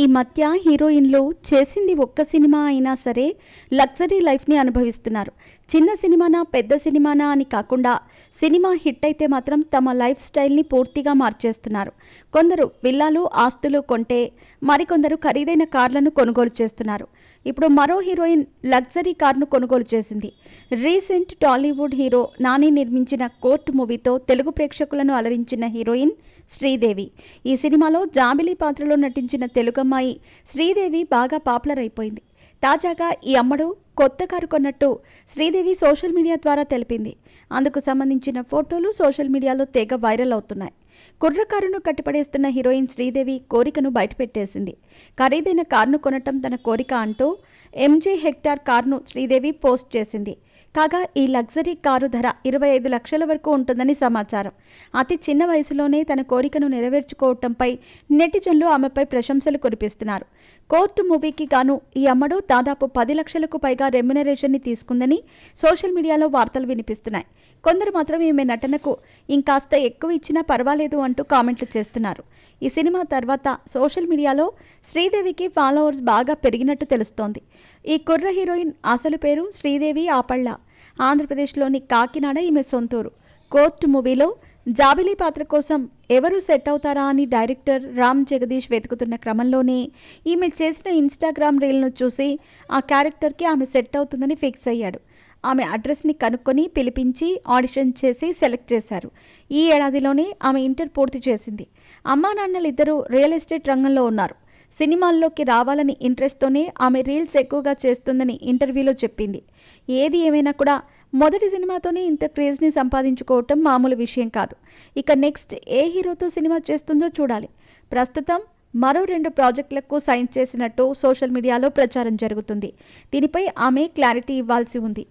ఈ మధ్య హీరోయిన్లు చేసింది ఒక్క సినిమా అయినా సరే లగ్జరీ లైఫ్ని అనుభవిస్తున్నారు. చిన్న సినిమానా పెద్ద సినిమానా అని కాకుండా సినిమా హిట్ అయితే మాత్రం తమ లైఫ్ స్టైల్ని పూర్తిగా మార్చేస్తున్నారు. కొందరు విల్లాలు ఆస్తులు కొంటే మరికొందరు ఖరీదైన కార్లను కొనుగోలు చేస్తున్నారు. ఇప్పుడు మరో హీరోయిన్ లగ్జరీ కార్ను కొనుగోలు చేసింది. రీసెంట్ టాలీవుడ్ హీరో నాని నిర్మించిన కోర్ట్ మూవీతో తెలుగు ప్రేక్షకులను అలరించిన హీరోయిన్ శ్రీదేవి. ఈ సినిమాలో జాబిలీ పాత్రలో నటించిన అమ్మాయి. శ్రీదేవి బాగా పాపులర్ అయిపోయింది. తాజాగా ఈ అమ్మడు కొత్త కారు కొన్నట్టు శ్రీదేవి సోషల్ మీడియా ద్వారా తెలిపింది. అందుకు సంబంధించిన ఫోటోలు సోషల్ మీడియాలో తెగ వైరల్ అవుతున్నాయి. కుర్రకారును కట్టిపడేస్తున్న హీరోయిన్ శ్రీదేవి కోరికను బయటపెట్టేసింది. ఖరీదైన కారును కొనటం తన కోరిక అంటూ ఎంజే హెక్టార్ కారును శ్రీదేవి పోస్ట్ చేసింది. కాగా ఈ లగ్జరీ కారు ధర ఇరవై ఐదు లక్షల వరకు ఉంటుందని సమాచారం. అతి చిన్న వయసులోనే తన కోరికను నెరవేర్చుకోవటంపై నెటిజన్లు ఆమెపై ప్రశంసలు కురిపిస్తున్నారు. కోర్టు మూవీకి గాను ఈ అమ్మడు దాదాపు పది లక్షలకు పైగా రెమ్యునరేషన్ని తీసుకుందని సోషల్ మీడియాలో వార్తలు వినిపిస్తున్నాయి. కొందరు మాత్రం ఈమె నటనకు ఇంకాస్త ఎక్కువ ఇచ్చినా పర్వాలేదు అంటూ కామెంట్లు చేస్తున్నారు. ఈ సినిమా తర్వాత సోషల్ మీడియాలో శ్రీదేవికి ఫాలోవర్స్ బాగా పెరిగినట్టు తెలుస్తోంది. ఈ కుర్ర హీరోయిన్ అసలు పేరు శ్రీదేవి ఆపళ్ళ. ఆంధ్రప్రదేశ్లోని కాకినాడ ఈమె సొంతూరు. కోర్టు మూవీలో జాబిలీ పాత్ర కోసం ఎవరు సెట్ అవుతారా అని డైరెక్టర్ రామ్ జగదీష్ వెతుకుతున్న క్రమంలోనే ఈమె చేసిన ఇన్స్టాగ్రామ్ రీల్ను చూసి ఆ క్యారెక్టర్కి ఆమె సెట్ అవుతుందని ఫిక్స్ అయ్యాడు. ఆమె అడ్రస్ని కనుక్కొని పిలిపించి ఆడిషన్ చేసి సెలెక్ట్ చేశారు. ఈ ఏడాదిలోనే ఆమె ఇంటర్ పూర్తి చేసింది. అమ్మా నాన్నలు ఇద్దరు రియల్ ఎస్టేట్ రంగంలో ఉన్నారు. సినిమాల్లోకి రావాలని ఇంట్రెస్ట్తోనే ఆమె రీల్స్ ఎక్కువగా చేస్తుందని ఇంటర్వ్యూలో చెప్పింది. ఏది ఏమైనా కూడా మొదటి సినిమాతోనే ఇంత క్రేజ్ని సంపాదించుకోవటం మామూలు విషయం కాదు. ఇక నెక్స్ట్ ఏ హీరోతో సినిమా చేస్తుందో చూడాలి. ప్రస్తుతం మరో రెండు ప్రాజెక్టులకు సైన్ చేసినట్టు సోషల్ మీడియాలో ప్రచారం జరుగుతుంది. దీనిపై ఆమె క్లారిటీ ఇవ్వాల్సి ఉంది.